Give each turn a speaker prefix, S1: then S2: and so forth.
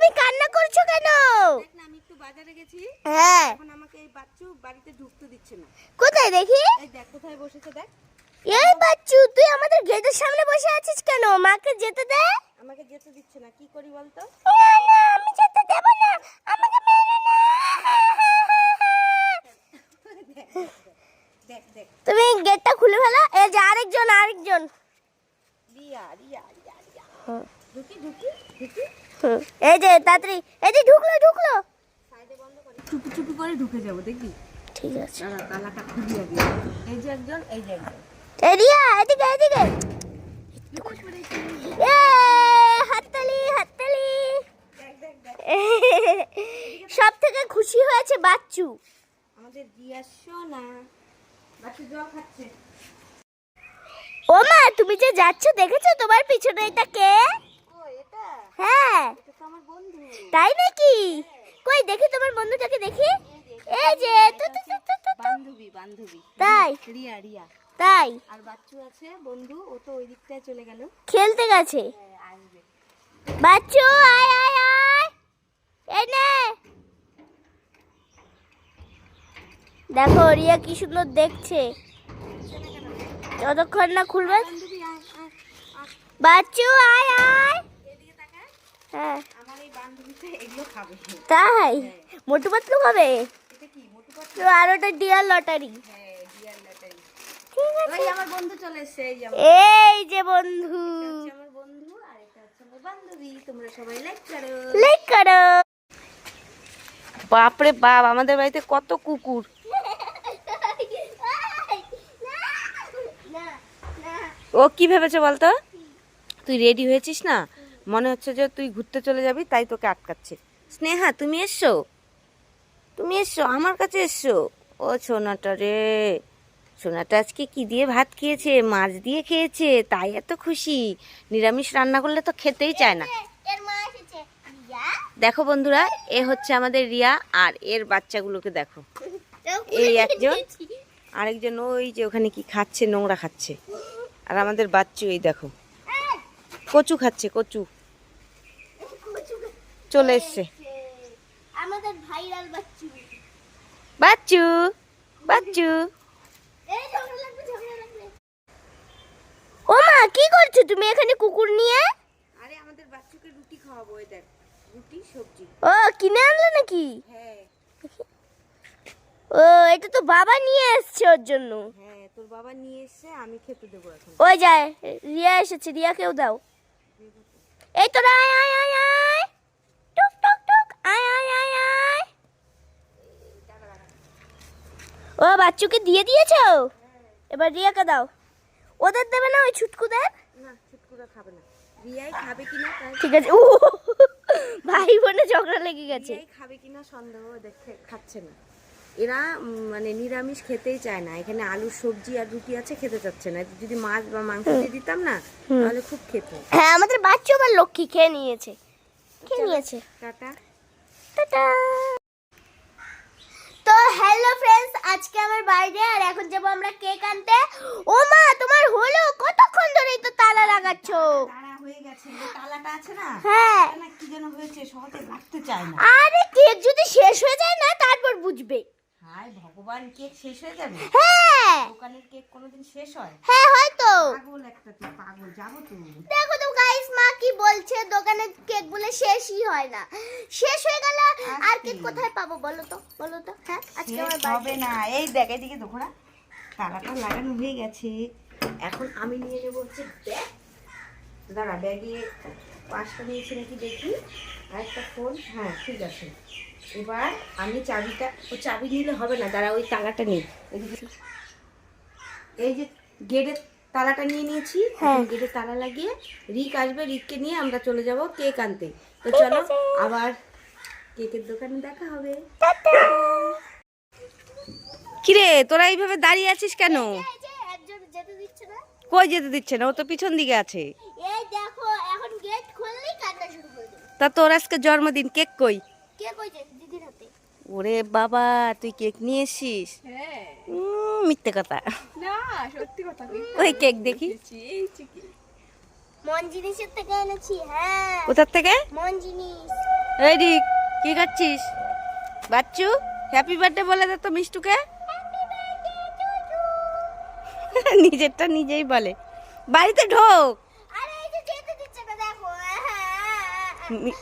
S1: তুমি কান্না করছ কেন?
S2: আমি একটু বাজারে গেছি।
S1: হ্যাঁ।
S2: এখন আমাকে এই বাচ্চু বাড়িতে ঢুকতে দিচ্ছে না।
S1: কোথায় দেখি?
S2: এই দেখ কোথায় বসেছে দেখ।
S1: এই বাচ্চু তুই আমাদের গেটের সামনে বসে আছিস কেন? মাকে যেতে দে।
S2: আমাকে যেতে দিচ্ছে না কি করি বলতো?
S1: না না আমি যেতে দেব না। আমাকে মেরো না
S2: দেখ দেখ
S1: তুমি গেটটা খুলে ফেলো এই যে আরেকজন আরেকজন
S2: রিয়া রিয়া রিয়া রিয়া
S1: হুম,
S2: ঢুকি ঢুকি ঢুকি
S1: হুম। এই যে তাড়াতাড়ি। এই যে ঢুকলো ঢুকলো।
S2: চুপি চুপি করে ঢুকে যাব দেখবি?
S1: ঠিক আছে।
S2: তালাটা খুলি আগে। এই যে একজন এই যে একজন।
S1: এদিকে এদিকে। হাততালি হাততালি। সব থেকে খুশি হয়েছে বাচ্চু।
S2: আমাদের সোনা। বাচ্চু জল খাচ্ছে।
S1: ও মা তুমি যে যাচ্ছ দেখেছ তোমার পিছনে এটা কে? হ্যাঁ। তাই নাকি? কই দেখি তোমার বন্ধুটাকে দেখি। এই যে।
S2: বান্ধবী বান্ধবী।
S1: তাই।
S2: রিয়া রিয়া।
S1: তাই।
S2: আর বাচ্চু আছে বন্ধু ও তো ওই দিকটায় চলে গেল।
S1: খেলতে গেছে।
S2: হ্যাঁ, আসবে।
S1: বাচ্চু আয় আয় আয়। এই নে। দেখো রিয়া কি সুন্দর দেখছে। যতক্ষণ না খুলবে। বাচ্চু আয় আয়। হ্যাঁ।
S2: আমার এই বান্ধবীতে এগুলো খাবে।
S1: তাই? মোটু পাতলু হবে
S2: এটা কি? মোটু পাতলু?
S1: তো আর ওটা ডিয়ার লটারি
S2: হ্যাঁ ডিয়ার লটারি
S1: ঠিক আছে।
S2: ওই আমার বন্ধু চলে এসেছে এই যে
S1: এই যে বন্ধু।
S2: হচ্ছে আমার বন্ধু আর এটা হচ্ছে আমার বান্ধবী। তোমরা সবাই লাইক করো।
S1: লাইক করো।
S2: বাপরে বাপ আমাদের বাড়িতে কত কুকুর। ও কি ভেবেছে বলতো? তুই রেডি হয়েছিস না? মনে হচ্ছে যে তুই ঘুরতে চলে যাবি, তাই তোকে আটকাচ্ছে। স্নেহা, তুমি এসছো? তুমি এসছো, আমার কাছে এসছো। ও সোনাটা রে, সোনাটা আজকে কি দিয়ে ভাত খেয়েছে? মাছ দিয়ে খেয়েছে, তাই এত খুশি। নিরামিষ রান্না করলে তো খেতেই চায় না। দেখো বন্ধুরা, এ হচ্ছে আমাদের রিয়া আর এর বাচ্চাগুলোকে দেখো। এই একজন, আরেকজন ওই যে ওখানে কি খাচ্ছে, নোংরা খাচ্ছে। আর আমাদের বাচ্চু এই দেখো। কচু খাচ্ছে, কচু। চলে এসছে।
S1: আমাদের ভাইরাল বাচ্চু।
S2: বাচ্চু বাচ্চু।
S1: ও মা কি করছ তুমি এখানে কুকুর নিয়ে?
S2: আরে আমাদের বাচ্চুকে রুটি খাওয়াবো এই দেখ রুটি সবজি।
S1: ও কিনে আনলে নাকি?
S2: হ্যাঁ।
S1: ও এটা তো বাবা নিয়ে এসছে ওর জন্য।
S2: হ্যাঁ তোর বাবা নিয়ে এসছে আমি খেতে দেবো এখন।
S1: ওই যায় রিয়া এসেছে রিয়াকেও দাও। এই তো আয় আয় আয় আয়। ও বাচ্চুকে দিয়ে দিয়েছ? এবার রিয়াকে দাও। ওদের দেবে না ওই ছুটকুদের?
S2: না ছুটকুরা খাবে না। রিয়াই খাবে কিনা তাই
S1: ঠিক আছে। ও ভাই বোনে ঝগড়া লেগে গেছে।
S2: রিয়াই খাবে কিনা সন্দেহ দেখে খাচ্ছে না। এরা মানে নিরামিষ খেতেই চায় না। এখানে আলুর সবজি আর রুটি আছে খেতে চাচ্ছে না। যদি মাছ বা মাংস দিয়ে দিতাম না তাহলে খুব খেত।
S1: হ্যাঁ আমাদের বাচ্চু আবার লক্ষ্মী খেয়ে নিয়েছে। খেয়ে নিয়েছে।
S2: টাটা।
S1: টাটা। তো হ্যালো ফ্রেন্ডস আজকে আমার বাইরে আর এখন যাব আমরা কেক আনতে। ও মা তোমার হলো? কতক্ষণ ধরেই তো তালা লাগাচ্ছো?
S2: হয়ে গেছে তালাটা আছে না?
S1: হ্যাঁ।
S2: কি যেন হয়েছে সহজে রাখতে চায় না।
S1: আরে কেক যদি শেষ হয়ে যায় না তারপর বুঝবে।
S2: হায় ভগবান কেক শেষ হয়ে যাবে?
S1: হ্যাঁ।
S2: দোকানের কেক কোনোদিন শেষ হয়?
S1: হ্যাঁ হয়তো।
S2: পাগল একটা তুই পাগল যাব তো।
S1: দেখো কি বলছে? দোকানে কেক বলে শেষই হয় না। শেষ হয়ে গেল আর কেক কোথায় পাবো বলো তো? বলো তো? হ্যাঁ আজকে আমার
S2: হবে না। এই দেখ এদিকে দেখো না। তালাটা লাগানো হয়ে গেছে। এখন আমি নিয়ে নেব হচ্ছে ব্যাগ দাঁড়া ব্যাগে পাঁচটা নিয়েছি নাকি দেখি? আর একটা ফোন হ্যাঁ ঠিক আছে। এবার আমি চাবিটা ও চাবি নিলে হবে না। দাঁড়া ওই তালাটা নেই এই যে গেটের তালাটা নিয়ে নিয়েছি।
S1: হ্যাঁ।
S2: এখন গেটের তালা লাগিয়ে রিক আসবে রিককে নিয়ে আমরা চলে যাব কেক আনতে। তো চলো আবার কেকের দোকানে দেখা হবে। কিরে তোরা এইভাবে দাঁড়িয়ে আছিস কেন?
S1: এই যে একজন যেতে দিচ্ছে না।
S2: কই যেতে দিচ্ছে না? ও তো পিছন দিকে আছে।
S1: এই দেখো এখন গেট খুললেই কান্না শুরু করে
S2: তা তোর আজকে জন্মদিন কেক কই?
S1: কে কইছে দিদির হাতে।
S2: ওরে বাবা তুই কেক নিয়ে এসিস
S3: হ্যাঁ।
S2: উম, মিথ্যে কথা।
S3: না সত্যি কথা
S2: ওই কেক দেখি।
S3: এই চিকি
S1: মন জিনিসের থেকে এনেছি হ্যাঁ।
S2: কোথার থেকে?
S1: মন জিনিস
S2: এই রিক কি খাচ্ছিস? বাচ্চু হ্যাপি বার্থডে বলে দে তো মিষ্টুকে। নিজেরটা নিজেই বলে। বাড়িতে ঢোক।
S1: আরে এই যে যেতে দিচ্ছে না দেখো
S2: মি-